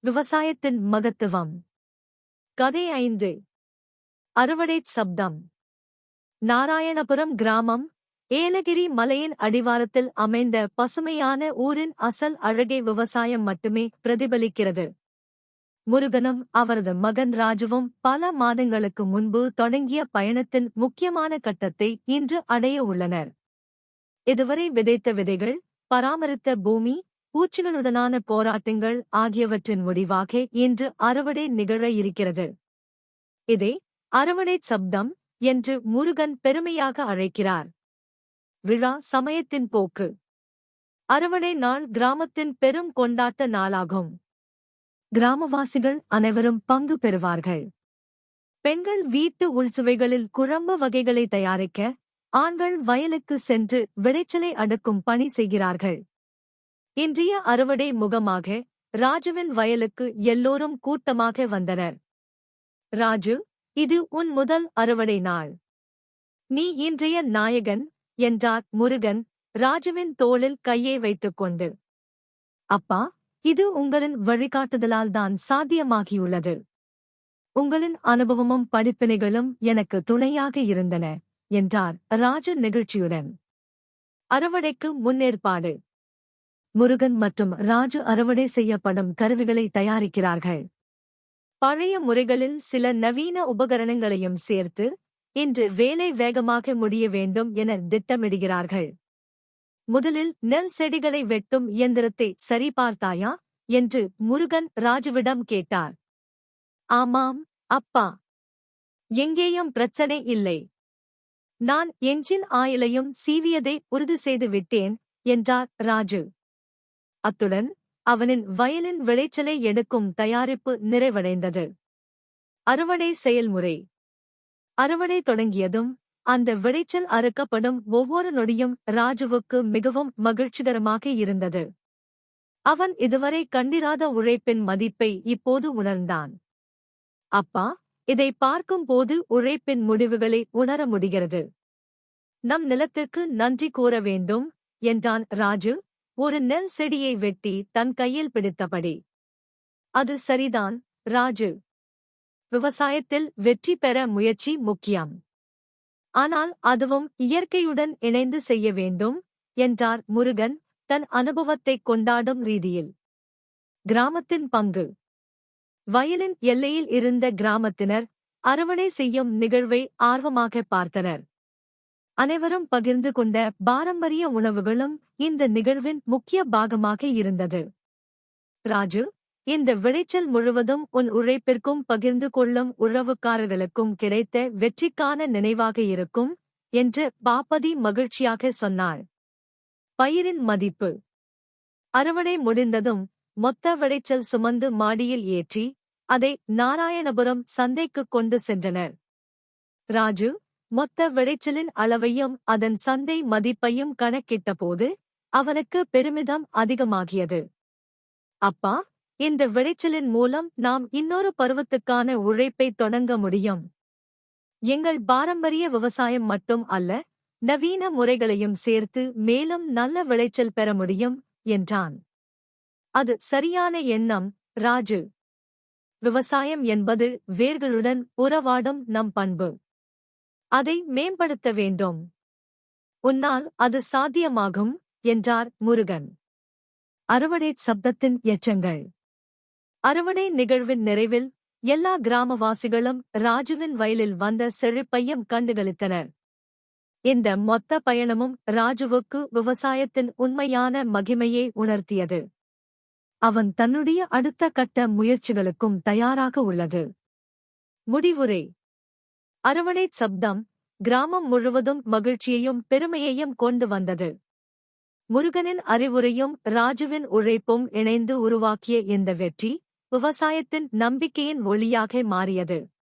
விவசாயத்தின் மகத்துவம். கதை ஐந்து. அறுவடைச் சப்தம். நாராயணபுரம் கிராமம் ஏலகிரி மலையின் அடிவாரத்தில் அமைந்த பசுமையான ஊரின் அசல் அழகை விவசாயம் மட்டுமே பிரதிபலிக்கிறது. முருகனும் அவரது மகன் ராஜுவும் பல மாதங்களுக்கு முன்பு தொடங்கிய பயணத்தின் முக்கியமான கட்டத்தை இன்று அடைய உள்ளனர். இதுவரை விதைத்த விதைகள் பராமரித்த பூமி பூச்சிகளுடனான போராட்டங்கள் ஆகியவற்றின் முடிவாக இன்று அறுவடை நிகழ இருக்கிறது. இதை அறுவடை சப்தம் என்று முருகன் பெருமையாக அழைக்கிறார். விழா சமயத்தின் போக்கு. அறுவடை நாள் கிராமத்தின் பெரும் கொண்டாட்ட நாளாகும். கிராமவாசிகள் அனைவரும் பங்கு பெறுவார்கள். பெண்கள் வீட்டு உள்சுவைகளில் குழம்பு வகைகளை தயாரிக்க ஆண்கள் வயலுக்கு சென்று விளைச்சலை அடுக்கும் பணி செய்கிறார்கள். இன்றைய அறுவடை முகமாக ராஜுவின் வயலுக்கு எல்லோரும் கூட்டமாக வந்தனர். ராஜு இது உன் முதல் அறுவடை நாள். நீ இன்றைய நாயகன் என்றார் முருகன் ராஜுவின் தோளில் கையை வைத்துக் கொண்டு அப்பா இது உங்களின் வழிகாட்டுதலால் தான் சாத்தியமாகியுள்ளது. உங்களின் அனுபவமும் படிப்பினைகளும் எனக்கு துணையாக இருந்தன என்றார் ராஜு நிகழ்ச்சியுடன். அறுவடைக்கு முன்னேற்பாடு. முருகன் மற்றும் ராஜு அறுவடை செய்யப்படும் கருவிகளை தயாரிக்கிறார்கள். பழைய முறைகளில் சில நவீன உபகரணங்களையும் சேர்த்து இன்று வேலை வேகமாக முடிய வேண்டும் என திட்டமிடுகிறார்கள். முதலில் நெல் செடிகளை வெட்டும் இயந்திரத்தை சரிபார்த்தாயா என்று முருகன் ராஜுவிடம் கேட்டார். ஆமாம் அப்பா. எங்கேயும் பிரச்சனை இல்லை. நான் என்ஜின் ஆயிலையும் சீவியதை உறுதி செய்து விட்டேன் என்றார் ராஜு. அத்துடன் அவனின் வயலின் விளைச்சலை எடுக்கும் தயாரிப்பு நிறைவடைந்தது. அறுவடை செயல்முறை. அறுவடை தொடங்கியதும் அந்த விளைச்சல் அறுக்கப்படும் ஒவ்வொரு நொடியும் ராஜுவுக்கு மிகவும் மகிழ்ச்சிகரமாக இருந்தது. அவன் இதுவரை கண்டிராத உழைப்பின் மதிப்பை இப்போது உணர்ந்தான். அப்பா இதை பார்க்கும்போது உழைப்பின் முடிவுகளை உணர முடிகிறது. நம் நிலத்துக்கு நன்றி கூற வேண்டும் என்றான் ராஜு. ஒரு நெல் செடியை வெட்டி தன் கையில் பிடித்தபடி. அது சரிதான் ராஜு. விவசாயத்தில் வெற்றி பெற முயற்சி முக்கியம். ஆனால் அதுவும் இயற்கையுடன் இணைந்து செய்ய வேண்டும் என்றார் முருகன் தன் அனுபவத்தைக் கொண்டாடும் ரீதியில். கிராமத்தின் பங்கு. வயலின் எல்லையில் இருந்த கிராமத்தினர் அறுவடை செய்யும் நிகழ்வை ஆர்வமாக பார்த்தனர். அனைவரும் பகிர்ந்து கொண்ட பாரம்பரிய உணவுகளும் இந்த நிகழ்வின் முக்கிய பாகமாக இருந்தது. ராஜு இந்த விளைச்சல் முழுவதும் உன் உழைப்பிற்கும் பகிர்ந்து கொள்ளும் உறவுக்காரர்களுக்கும் கிடைத்த வெற்றிக்கான நினைவாக இருக்கும் என்று பாப்பதி மகிழ்ச்சியாக சொன்னாள். பயிரின் மதிப்பு. அறுவடை முடிந்ததும் மொத்த விளைச்சல் சுமந்து மாடியில் ஏற்றி அதை நாராயணபுரம் சந்தைக்கு கொண்டு சென்றனர். ராஜு மொத்த விளைச்சலின் அளவையும் அதன் சந்தை மதிப்பையும் கணக்கிட்டபோது அவனுக்கு பெருமிதம் அதிகமாகியது. அப்பா இந்த விளைச்சலின் மூலம் நாம் இன்னொரு பருவத்துக்கான உழைப்பை தொடங்க முடியும். எங்கள் பாரம்பரிய விவசாயம் மட்டும் அல்ல நவீன முறைகளையும் சேர்த்து மேலும் நல்ல விளைச்சல் பெற முடியும் என்றான். அது சரியான எண்ணம் ராஜு. விவசாயம் என்பது வேர்களுடன் உறவாடும் நம் பண்பு. அதை மேம்படுத்த வேண்டும். உன்னால் அது சாத்தியமாகும் என்றார் முருகன். அறுவடை சப்தத்தின் எச்சங்கள். அறுவடை நிகழ்வின் நிறைவில் எல்லா கிராமவாசிகளும் ராஜுவின் வயலில் வந்த செழிப்பையும் கண்டுகளித்தனர். இந்த மொத்த பயணமும் ராஜுவுக்கு விவசாயத்தின் உண்மையான மகிமையை உணர்த்தியது. அவன் தன்னுடைய அடுத்த கட்ட முயற்சிகளுக்கும் தயாராக உள்ளது. முடிவுரை. அரவணைச் சப்தம் கிராமம் முழுவதும் மகிழ்ச்சியையும் பெருமையையும் கொண்டு வந்தது. முருகனின் அறிவுரையும் ராஜுவின் உழைப்பும் இணைந்து உருவாக்கிய இந்த வெற்றி விவசாயத்தின் நம்பிக்கையின் ஒளியாக மாறியது.